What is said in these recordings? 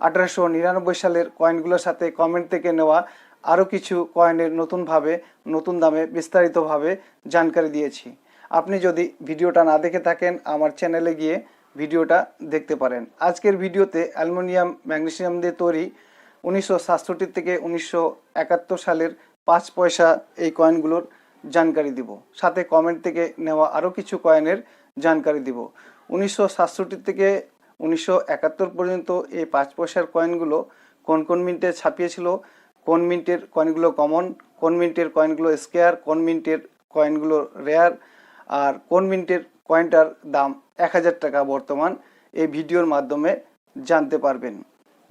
আঠারোশো নিরানব্বই সালের কয়েনগুলোর সাথে কমেন্ট থেকে নেওয়া আরও কিছু কয়েনের নতুনভাবে নতুন দামে বিস্তারিতভাবে জানকারি দিয়েছি। আপনি যদি ভিডিওটা না দেখে থাকেন, আমার চ্যানেলে গিয়ে ভিডিওটা দেখতে পারেন। আজকের ভিডিওতে অ্যালুমিনিয়াম, ম্যাগনেসিয়াম দিয়ে তৈরি উনিশশো সাতষট্টি থেকে উনিশশো একাত্তর সালের পাঁচ পয়সা এই কয়েনগুলোর জানকারি দিব। সাথে কমেন্ট থেকে নেওয়া আরও কিছু কয়েনের জানকারি দিব। উনিশশো সাতষট্টি থেকে উনিশশো একাত্তর পর্যন্ত এই পাঁচ পয়সার কয়েনগুলো কোন কোন মিন্টে ছাপিয়েছিল, কোন মিন্টের কয়েনগুলো কমন কোন মিন্টের কয়েনগুলো স্কেয়ার কোন মিন্টের কয়েনগুলো রেয়ার আর কোন মিন্টের কয়েনটার দাম এক হাজার টাকা বর্তমান, এই ভিডিওর মাধ্যমে জানতে পারবেন।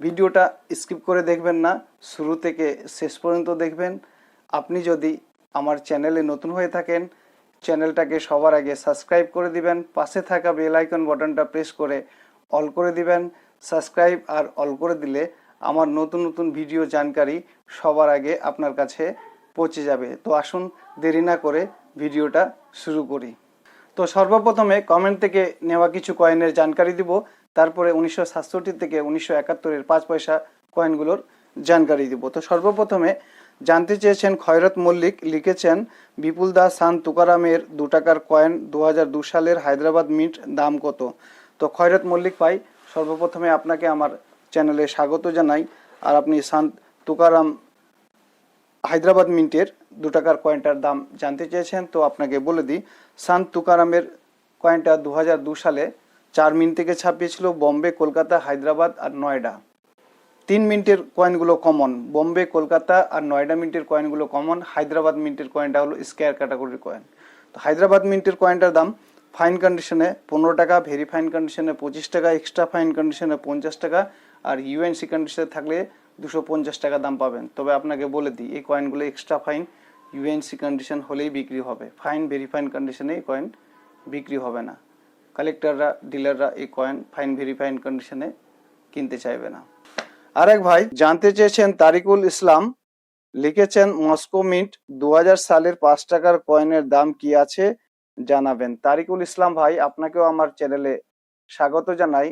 ভিডিওটা স্কিপ করে দেখবেন না, শুরু থেকে শেষ পর্যন্ত দেখবেন। আপনি যদি আমার চ্যানেলে নতুন হয়ে থাকেন, চ্যানেলটাকে সবার আগে সাবস্ক্রাইব করে দিবেন, পাশে থাকা বেল আইকন বাটনটা প্রেস করে অল করে দিবেন, সাবস্ক্রাইব আর অল করে দিলে আমার নতুন নতুন ভিডিও জানকারি সবার আগে আপনার কাছে পৌঁছে যাবে। তো আসুন দেরি না করে ভিডিওটা শুরু করি। তো সর্বপ্রথমে কমেন্ট থেকে নেওয়া কিছু কয়েনের জানকারি দিব, তারপরে উনিশশো সাতষট্টি থেকে উনিশশো একাত্তরের পাঁচ পয়সা কয়েনগুলোর জানকারি দিব। তো সর্বপ্রথমে জানতে চেয়েছেন খয়রত মল্লিক লিখেছেন, বিপুল দাস সান তুকারামের দু টাকার কয়েন দু সালের হায়দ্রাবাদ মিন্ট দাম কত? তো খয়রত মল্লিক ভাই, সর্বপ্রথমে আপনাকে আমার চ্যানেলে স্বাগত জানাই। আর আপনি সান্ত তুকারাম হায়দ্রাবাদ মিন্টের দু টাকার কয়েনটার দাম জানতে চেয়েছেন, তো আপনাকে বলে দিই সান্ত তুকারামের কয়েনটা দু সালে চার মিনিট থেকে ছাপিয়েছিল বম্বে, কলকাতা, হায়দ্রাবাদ আর নয়ডা। তিন মিনিটের কয়েনগুলো কমন বোম্বে, কলকাতা আর নয়ডা মিন্টের কয়েনগুলো কমন হায়দ্রাবাদ মিন্টের কয়েনটা হলো স্কোয়ার ক্যাটাগরির কয়েন তো হায়দ্রাবাদ মিন্টের কয়েনটার দাম ফাইন কন্ডিশনে পনেরো টাকা, ভেরি ফাইন কন্ডিশনে পঁচিশ টাকা, এক্সট্রা ফাইন কন্ডিশনে পঞ্চাশ টাকা আর ইউএনসি কন্ডিশনে থাকলে দুশো পঞ্চাশ টাকা দাম পাবেন। তবে আপনাকে বলে দিই, এই কয়েনগুলো এক্সট্রা ফাইন ইউএনসি কন্ডিশন হলেই বিক্রি হবে। ফাইন ভেরি ফাইন কন্ডিশনে এই কয়েন বিক্রি হবে না। কালেক্টররা ডিলাররা এই কয়েন ফাইন ভেরি ফাইন কন্ডিশনে কিনতে চাইবে না। আরেক ভাই জানতে চেয়েছেন, তারিকুল ইসলাম লিখেছেন, মস্কো মিন্ট দু হাজার সালের পাঁচ টাকার কয়েনের দাম কি আছে? জানাবেন। তারিকুল ইসলাম ভাই, আপনাকেও আমার চ্যানেলে স্বাগত জানাই।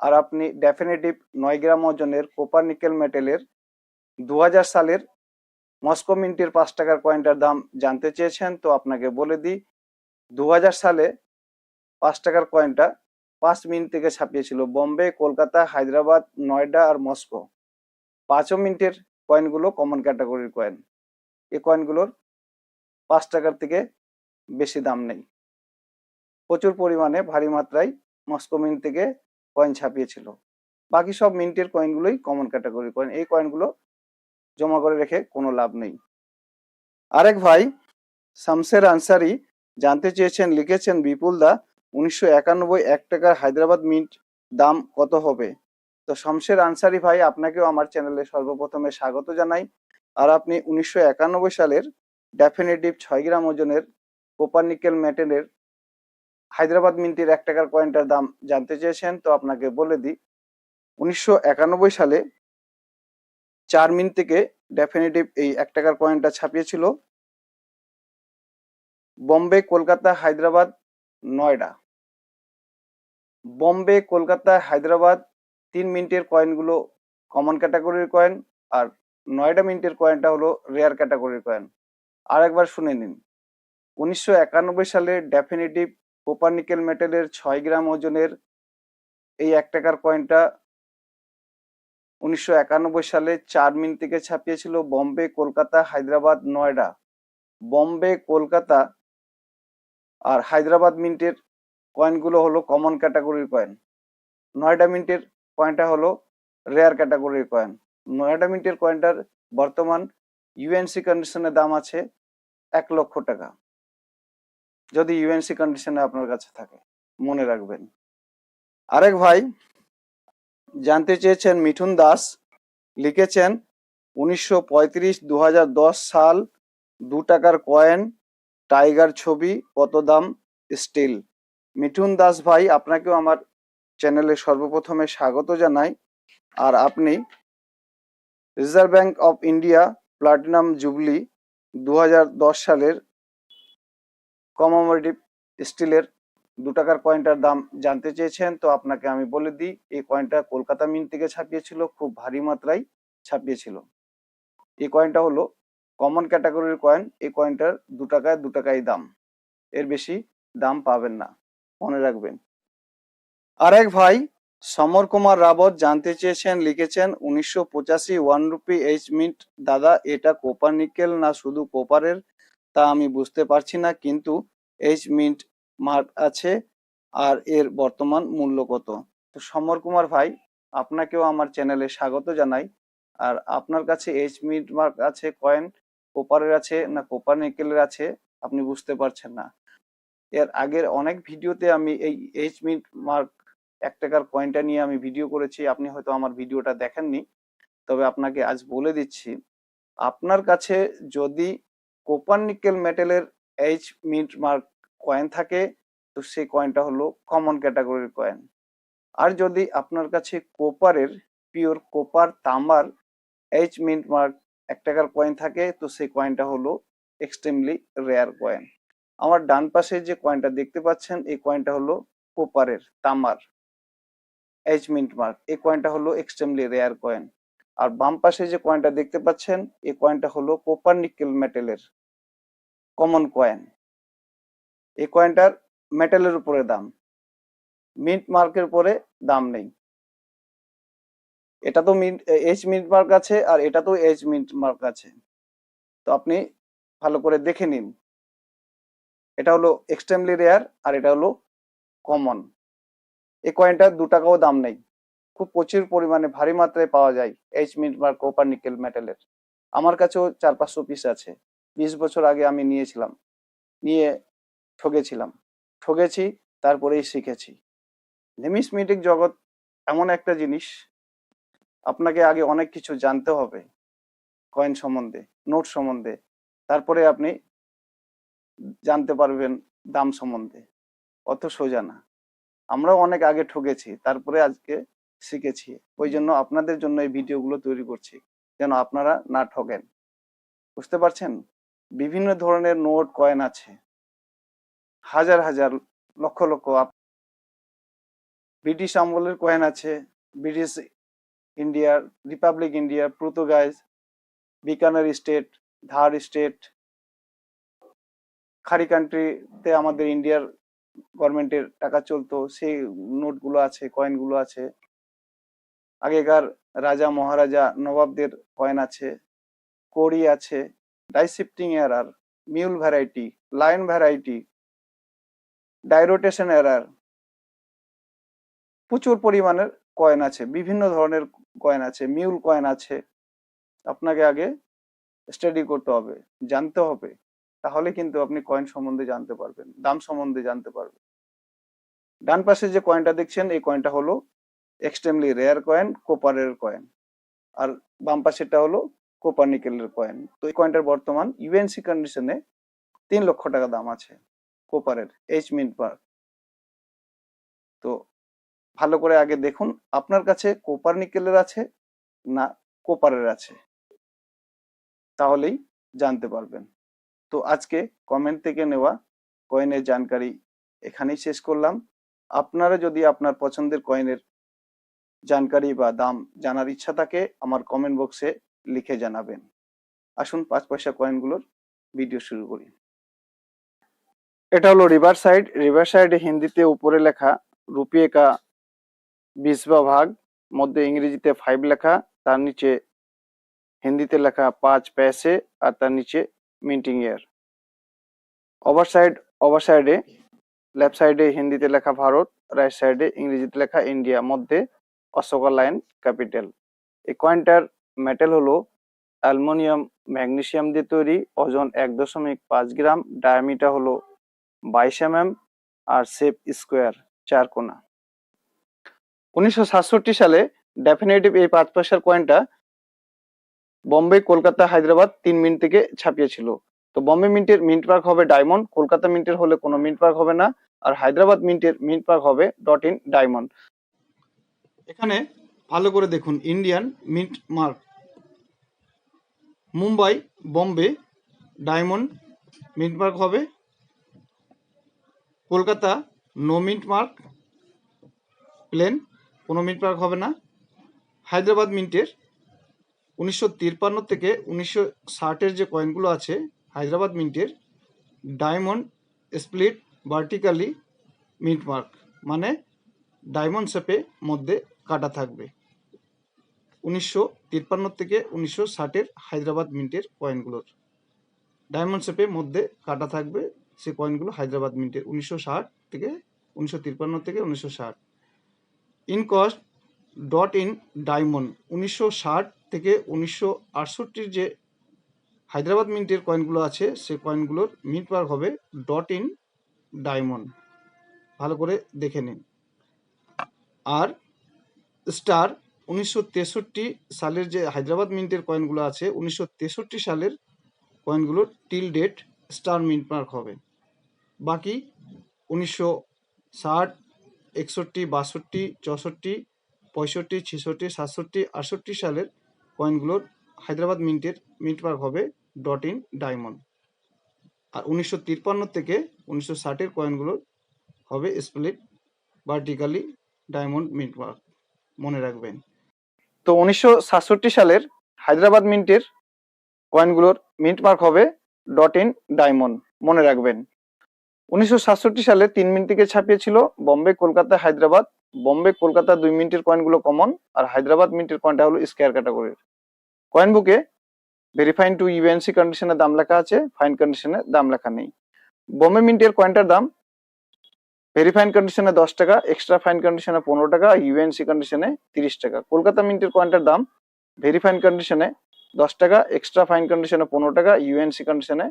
আর আপনি ডেফিনেটিভ নয় গ্রাম ওজনের কোপার নিকেল মেটেলের দু হাজার সালের মস্কো মিন্টের পাঁচ টাকার কয়েনটার দাম জানতে চেয়েছেন, তো আপনাকে বলে দিই দু হাজার সালে পাঁচ টাকার কয়েনটা পাঁচ মিনিট থেকে ছাপিয়েছিল। বোম্বে, কলকাতা, হায়দ্রাবাদ, নয়ডা আর মস্কো। পাঁচও মিনিটের কয়েনগুলো কমন ক্যাটাগরির কয়েন এই কয়েনগুলোর পাঁচ টাকার থেকে বেশি দাম নেই। প্রচুর পরিমাণে ভারী মাত্রায় মস্কো মিন্ট থেকে কয়েন ছাপিয়েছিল। বাকি সব মিন্টের কয়েনগুলোই কমন ক্যাটাগরি কয়েন এই কয়েনগুলো জমা করে রেখে কোনো লাভ নেই। আরেক ভাই, শামসের আনসারি জানতে চেয়েছেন, লিখেছেন, বিপুল দা, উনিশশো একানব্বই এক টাকার হায়দ্রাবাদ মিন্ট দাম কত হবে? তো শমশের আনসারি ভাই, আপনাকেও আমার চ্যানেলে সর্বপ্রথমে স্বাগত জানাই। আর আপনি উনিশশো একানব্বই সালের ডেফিনেটিভ ছয় গ্রাম ওজনের কোপার নিকেল মেটেলের হায়দ্রাবাদ মিন্টের এক টাকার কয়েনটার দাম জানতে চেয়েছেন, তো আপনাকে বলে দিই, উনিশশো একানব্বই সালে চার মিনিট থেকে ডেফিনেটিভ এই এক টাকার কয়েনটা ছাপিয়েছিল বোম্বে, কলকাতা, হায়দ্রাবাদ, নয়ডা। বম্বে, কলকাতা, হায়দ্রাবাদ তিন মিনিটের কয়েনগুলো কমন ক্যাটাগরির কয়েন আর নয়ডা মিনিটের কয়েনটা হলো রেয়ার ক্যাটাগরির কয়েন। আর একবার শুনে নিন। উনিশশো একানব্বই সালে ডেফিনেটিভ কোপার নিকেল মেটেলের ছয় গ্রাম ওজনের এই এক টাকার কয়েনটা উনিশশো একানব্বই সালে চার মিনিট থেকে ছাপিয়েছিল বম্বে, কলকাতা, হায়দ্রাবাদ, নয়ডা। বম্বে, কলকাতা আর হায়দ্রাবাদ মিন্টের কয়েনগুলো হলো কমন ক্যাটাগরির কয়েন নয়ডা মিন্টের কয়েনটা হলো রেয়ার ক্যাটাগরির কয়েন নয়ডা মিন্টের কয়েনটার বর্তমান ইউএনসি কন্ডিশনের দাম আছে এক লক্ষ টাকা। যদি ইউএনসি কন্ডিশনে আপনার কাছে থাকে, মনে রাখবেন। আরেক ভাই জানতে চেয়েছেন, মিঠুন দাস লিখেছেন, উনিশশো পঁয়ত্রিশ দু সাল দু টাকার কয়েন টাইগার ছবি, কত দাম? স্টিল মিঠুন দাস ভাই, আপনাকেও আমার চ্যানেলে সর্বপ্রথমে স্বাগত জানাই। আর আপনি Reserve Bank of India platinum jubilee দু হাজার দশ সালের কমোমোটিভ স্টিলের দু টাকার কয়েনটার দাম জানতে চেয়েছেন, তো আপনাকে আমি বলে দিই, এই কয়েনটা কলকাতা মিন্ট থেকে ছাপিয়েছিল, খুব ভারী মাত্রায় ছাপিয়েছিল। এই কয়েনটা হলো কমন ক্যাটাগরির কয়েন এই কয়েনটার দু টাকায় দু টাকাই দাম। এর বেশি দাম পাবেন না, মনে রাখবেন। আরেক ভাই সমর কুমার রাবত জানতে চেয়েছেন, লিখেছেন, উনিশশো পঁচাশি ওয়ান রুপি এইচ মিন্ট, দাদা, এটা কোপার নিকেল না শুধু কোপারের তা আমি বুঝতে পারছি না, কিন্তু এইচ মিন্ট মার্ক আছে আর এর বর্তমান মূল্য কত? তো সমর কুমার ভাই, আপনাকেও আমার চ্যানেলে স্বাগত জানাই। আর আপনার কাছে এইচ মিন্ট মার্ক আছে কয়েন কোপারের আছে না কোপার নিকেলের আছে, আপনি বুঝতে পারছেন না। এর আগের অনেক ভিডিওতে আমি এই এইচ মিন্ট মার্ক এক টাকার কয়েনটা নিয়ে আমি ভিডিও করেছি, আপনি হয়তো আমার ভিডিওটা দেখেননি। তবে আপনাকে আজ বলে দিচ্ছি, আপনার কাছে যদি কোপার নিকেল মেটেলের এইচ মিন্ট মার্ক কয়েন থাকে, তো সেই কয়েনটা হলো কমন ক্যাটাগরির কয়েন আর যদি আপনার কাছে কোপারের পিওর কোপার তামার এইচ মিন্ট মার্ক এক টাকার কয়েন থাকে, তো সেই কয়েনটা হলো এক্সট্রিমলি রেয়ার কয়েন আমার ডান পাশে যে কয়েনটা দেখতে পাচ্ছেন, এই কয়েনটা হলো কোপারের তামার এইচ মিন্ট মার্ক। এই কয়েনটা হলো এক্সট্রিমলি রেয়ার কয়েন আর বাম পাশে যে কয়েনটা দেখতে পাচ্ছেন, এই কয়েনটা হলো কোপার নিকেল মেটেলের কমন কয়েন এই কয়েনটার মেটালের উপরে দাম। মিন্ট মার্কের উপরে দাম নেই। এটা তো মিন্ট এইচ মিন্ট মার্ক আছে আর এটা তো এইচ মিন্ট মার্ক আছে। তো আপনি ভালো করে দেখে নিন। এটা হলো এক্সট্রিমলি রেয়ার আর এটা হলো কমন এই কয়েনটার দু টাকাও দাম নেই। খুব প্রচুর পরিমাণে ভারী মাত্রায় পাওয়া যায় H mint mark copper nickel মেটালের আমার কাছেও চার পাঁচশো পিস আছে। বিশ বছর আগে আমি নিয়েছিলাম। নিয়ে ঠকেছিলাম ঠকেছি তারপরেই শিখেছি। নিমিসমিটিক জগৎ এমন একটা জিনিস, আপনাকে আগে অনেক কিছু জানতে হবে, কয়েন সম্বন্ধে, নোট সম্বন্ধে, তারপরে আপনি জানতে পারবেন দাম সম্বন্ধে। অত সোজা না। আমরাও অনেক আগে ঠকেছি তারপরে আজকে শিখেছি। ওই জন্য আপনাদের জন্য এই ভিডিওগুলো তৈরি করছি, যেন আপনারা না ঠকেন বুঝতে পারছেন? বিভিন্ন ধরনের নোট, কয়েন আছে। হাজার হাজার, লক্ষ লক্ষ ব্রিটিশ আমলের কয়েন আছে। ব্রিটিশ ইন্ডিয়ার রিপাবলিক ইন্ডিয়ার Portuguese Bikaner state, Dhar state, খাড়ি কান্ট্রিতে আমাদের ইন্ডিয়ার গভর্নমেন্টের টাকা চলতো। সেই নোটগুলো আছে, কয়েনগুলো আছে। আগেকার রাজা, মহারাজা, নবাবদের কয়েন আছে। কড়ি আছে। Die shifting error, mule variety, line variety, die rotation error. প্রচুর পরিমাণের কয়েন আছে, বিভিন্ন ধরনের কয়েন আছে, মিউল কয়েন আছে। আপনাকে আগে স্টাডি করতে হবে, জানতে হবে, তাহলে কিন্তু আপনি কয়েন সম্বন্ধে জানতে পারবেন, দাম সম্বন্ধে জানতে পারবেন। ডান পাশে যে কয়েনটা দেখছেন, এই কয়েনটা হলো এক্সট্রিমলি রেয়ার কয়েন কোপারের কয়েন। আর বাম পাশেরটা হলো কোপার নিকেলের কয়েন তো এই কয়েনটার বর্তমান ইউএনসি কন্ডিশনে তিন লক্ষ টাকা দাম আছে কোপারের এইচ মিন্ট পার তো ভালো করে আগে দেখুন, আপনার কাছে কোপার নিকেলের আছে না কোপারের আছে? তাহলেই জানতে পারবেন। তো আজকে কমেন্ট থেকে নেওয়া কয়েনের জানকারি এখানেই শেষ করলাম। আপনারা যদি আপনার পছন্দের কয়েনের জানকারি বা দাম জানার ইচ্ছা থাকে, আমার কমেন্ট বক্সে লিখে জানাবেন। আসুন পাঁচ পয়সা কয়েনগুলোর ভিডিও শুরু করি। এটা হলো রিভার সাইড রিভার সাইডে হিন্দিতে উপরে লেখা রুপিয়ে কা বিশবা ভাগ, মধ্যে ইংরেজিতে ফাইভ লেখা, তার নিচে হিন্দিতে লেখা পাঁচ প্যাসে আর তার নিচে minting year over side over সাইডে লেফট সাইডে হিন্দিতে লেখা ভারত রাইট সাইডে ইংরেজিতে লেখা ইন্ডিয়া মধ্যে অশোকা লাইন ক্যাপিটাল এই কয়েনটার মেটাল হলো অ্যালুমিনিয়াম, ম্যাগনেসিয়াম দিয়ে তৈরি, ওজন এক দশমিক পাঁচ গ্রাম ডায়ামিটার হলো বাইশ এম এম আর শেপ স্কোয়ার চার কোনা। উনিশশো সাতষট্টি সালে ডেফিনেটিভ এই পাঁচ পয়সার কয়েনটা বম্বে, কলকাতা, হায়দ্রাবাদ তিন মিনিট থেকে ছাপিয়েছিল। তো বম্বে মিন্টের মিন্ট পার্ক হবে ডায়মন্ড কলকাতা মিন্টের হলে কোনো মিন্ট পার্ক হবে না, আর হায়দ্রাবাদ মিন্টের মিন্ট পার্ক হবে ডট ইন ডায়মন্ড এখানে ভালো করে দেখুন Indian mint mark Mumbai, Bombay, diamond mint mark হবে। Kolkata, no mint mark plain, কোনো মিন্ট মার্ক হবে না। হায়দ্রাবাদ মিন্টের। উনিশশো তিপ্পান্ন থেকে উনিশশো ষাটের যে কয়েনগুলো আছে, Hyderabad মিন্টের। Diamond, split, vertically mint mark মানে ডায়মন্ড শেপে মধ্যে কাটা থাকবে। উনিশশো তিপ্পান্ন থেকে উনিশশো ষাটের হায়দ্রাবাদ মিন্টের কয়েনগুলোর। ডায়মন্ড শেপে মধ্যে কাটা থাকবে সেই কয়েনগুলো হায়দ্রাবাদ মিন্টের উনিশশো ষাট থেকে উনিশশো তিপ্পান্ন থেকে উনিশশো ষাট। In cost dot in diamond উনিশশো ষাট থেকে উনিশশো আটষট্টির যে হায়দ্রাবাদ মিন্টের কয়েনগুলো আছে সেই কয়েনগুলোর মিন্ট পার্ক হবে ডট ইন ডায়মন্ড। ভালো করে দেখে নিন। আর স্টার উনিশশো তেষট্টি সালের যে হায়দ্রাবাদ মিন্টের কয়েনগুলো আছে, উনিশশো তেষট্টি সালের কয়েনগুলোর till date star mint mark হবে। বাকি উনিশশো ষাট, একষট্টি, বাষট্টি, চৌষট্টি, পঁয়ষট্টি, ছেষট্টি, সাতষট্টি, আটষট্টি সালের কয়েনগুলোর হায়দ্রাবাদ মিন্টের মিন্ট মার্ক হবে ডট ইন ডায়মন্ড। আর উনিশশো তিপ্পান্ন থেকে উনিশশো ষাটের কয়েনগুলোর হবে split vertically diamond mint mark. মনে রাখবেন। তো উনিশশো সাতষট্টি সালের হায়দ্রাবাদ মিন্টের কয়েনগুলোর মিন্ট মার্ক হবে ডট ইন ডায়মন্ড মনে রাখবেন। উনিশশো সাতষট্টি সালে তিন মিনিট থেকে ছাপিয়েছিল বম্বে, কলকাতা, হায়দ্রাবাদ। বম্বে, কলকাতা দুই মিনিটের কয়েনগুলো কমন আর হায়দ্রাবাদ মিনিটের কয়েনটা হলো স্কোয়ার ক্যাটাগরির কয়েন বুকে ভেরিফাইন টু ইউএনসি কন্ডিশনে দাম লেখা আছে ফাইন কন্ডিশনে দাম লেখা নেই। বম্বে মিন্টের কয়েনটার দাম ভেরিফাইন কন্ডিশনে দশ টাকা এক্সট্রা ফাইন কন্ডিশনে পনেরো টাকা ইউএনসি কন্ডিশনে তিরিশ টাকা। কলকাতা মিন্টের কয়েনটার দাম ভেরিফাইন কন্ডিশনে দশ টাকা এক্সট্রা ফাইন কন্ডিশনে পনেরো টাকা ইউএনসি কন্ডিশনে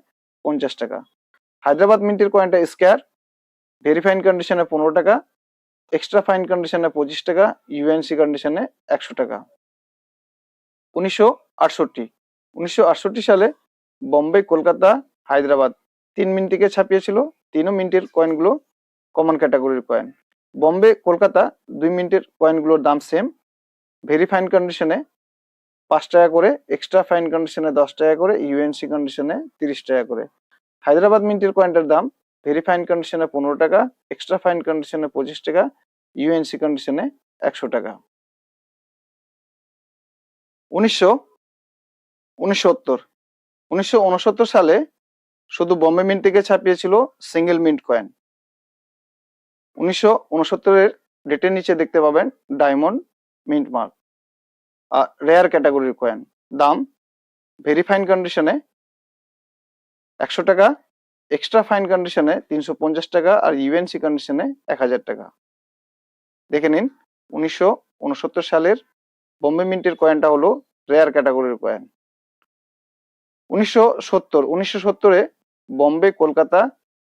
পঞ্চাশ টাকা। হায়দ্রাবাদ মিন্টের কয়েনটা স্কোয়ার ভেরিফাইন কন্ডিশনে পনেরো টাকা এক্সট্রা ফাইন কন্ডিশনে পঁচিশ টাকা ইউএনসি কন্ডিশনে একশো টাকা। উনিশশো আটষট্টি। উনিশশো আটষট্টি সালে বম্বে কলকাতা হায়দ্রাবাদ তিন মিনিটকে ছাপিয়েছিল? তিনও মিনিটের কয়েনগুলো কমন ক্যাটাগরির কয়েন বম্বে কলকাতা দুই মিনিটের কয়েনগুলোর দাম সেম ভেরি ফাইন কন্ডিশনে পাঁচ টাকা করে এক্সট্রা ফাইন কন্ডিশনে দশ টাকা করে ইউএনসি কন্ডিশনে তিরিশ টাকা করে। হায়দ্রাবাদ মিন্টের কয়েনটার দাম ভেরি ফাইন কন্ডিশনে পনেরো টাকা এক্সট্রা ফাইন কন্ডিশনে পঁচিশ টাকা ইউএনসি কন্ডিশনে একশো টাকা। উনিশশো উনিশশো সালে শুধু বম্বে মিন্ট থেকে ছাপিয়েছিল সিঙ্গেল মিন্ট কয়েন উনিশশো উনসত্তরের ডেটের নিচে দেখতে পাবেন ডায়মন্ড মিন্ট মার্ক আর রেয়ার ক্যাটাগরির কয়েন দাম ভেরি ফাইন কন্ডিশনে একশো টাকা এক্সট্রা ফাইন কন্ডিশনে তিনশো পঞ্চাশ টাকা আর ইউএনসি কন্ডিশনে এক হাজার টাকা। দেখে নিন, উনিশশো উনসত্তর সালের বম্বে মিন্টের কয়েনটা হলো রেয়ার ক্যাটাগরির কয়েন উনিশশো সত্তর, উনিশশো সত্তরে বম্বে, কলকাতা,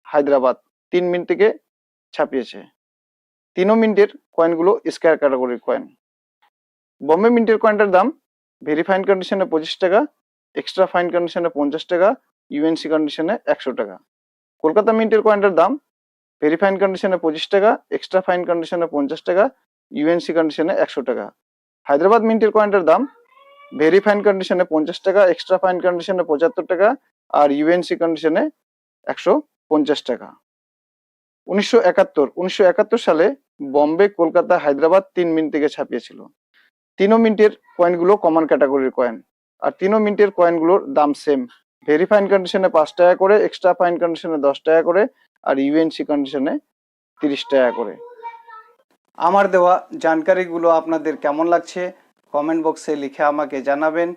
হায়দ্রাবাদ তিন মিনিট থেকে ছাপিয়েছে। তিনও মিনিটের কয়েনগুলো স্কোয়ার ক্যাটাগরির কয়েন বম্বে মিন্টের কয়েনটার দাম ভেরি ফাইন কন্ডিশনে পঁচিশ টাকা এক্সট্রা ফাইন কন্ডিশনে পঞ্চাশ টাকা ইউএনসি কন্ডিশনে একশো টাকা। কলকাতা মিন্টের কয়েনটার দাম ভেরি ফাইন কন্ডিশনে পঁচিশ টাকা এক্সট্রা ফাইন কন্ডিশনে পঞ্চাশ টাকা ইউএনসি কন্ডিশনে একশো টাকা। হায়দ্রাবাদ মিন্টের কয়েনটার দাম ভেরি ফাইন কন্ডিশনে পঞ্চাশ টাকা এক্সট্রা ফাইন কন্ডিশনে পঁচাত্তর টাকা, আর ইউএনসি কন্ডিশনে একশো পঞ্চাশ টাকা। উনিশশো একাত্তর উনিশশো একাত্তর সালে বম্বে, কলকাতা, হায়দ্রাবাদ তিন মিনিট থেকে ছাপিয়েছিল। তিনও মিনিটের কয়েনগুলো কমন ক্যাটাগরির কয়েন আর তিনও মিনিটের কয়েনগুলোর দাম সেম ভেরি ফাইন কন্ডিশনে পাঁচ টাকা করে এক্সট্রা ফাইন কন্ডিশনে দশ টাকা করে, আর ইউএনসি কন্ডিশনে তিরিশ টাকা করে। আমার দেওয়া জানকারিগুলো আপনাদের কেমন লাগছে? কমেন্ট বক্সে লিখে আমাকে জানাবেন।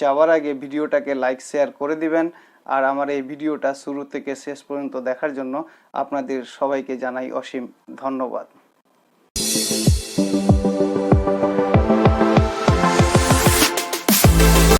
যাওয়ার আগে ভিডিওটাকে লাইক শেয়ার করে দিবেন। আর আমার এই ভিডিওটা শুরু থেকে শেষ পর্যন্ত দেখার জন্য আপনাদের সবাইকে জানাই অসীম ধন্যবাদ।